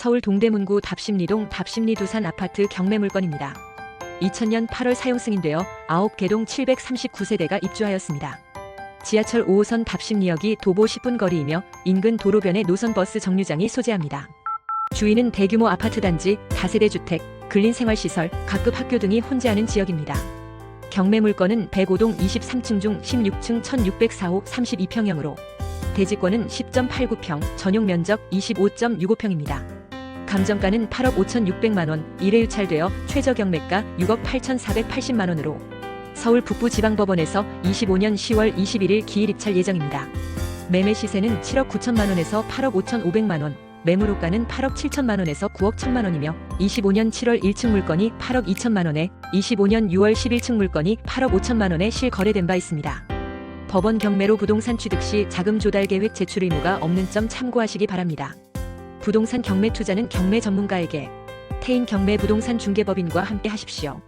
서울 동대문구 답심리동 답심리 두산 아파트 경매 물건입니다. 2000년 8월 사용 승인되어 9개동 739세대가 입주하였습니다. 지하철 5호선 답심리역이 도보 10분 거리이며 인근 도로변에 노선버스 정류장이 소재합니다. 주위는 대규모 아파트 단지, 다세대 주택, 근린 생활시설, 각급 학교 등이 혼재하는 지역입니다. 경매 물건은 105동 23층 중 16층 1604호 32평형으로 대지권은 10.89평, 전용 면적 25.65평입니다. 감정가는 8억 5,600만 원, 1회 유찰되어 최저 경매가 6억 8,480만 원으로 서울 북부지방법원에서 25년 10월 21일 기일 입찰 예정입니다. 매매 시세는 7억 9천만 원에서 8억 5,500만 원, 매물호가는 8억 7천만 원에서 9억 1천만 원이며 25년 7월 1층 물건이 8억 2천만 원에 25년 6월 11층 물건이 8억 5천만 원에 실거래된 바 있습니다. 법원 경매로 부동산 취득 시 자금 조달 계획 제출 의무가 없는 점 참고하시기 바랍니다. 부동산 경매 투자는 경매 전문가에게 태인 경매 부동산 중개법인과 함께 하십시오.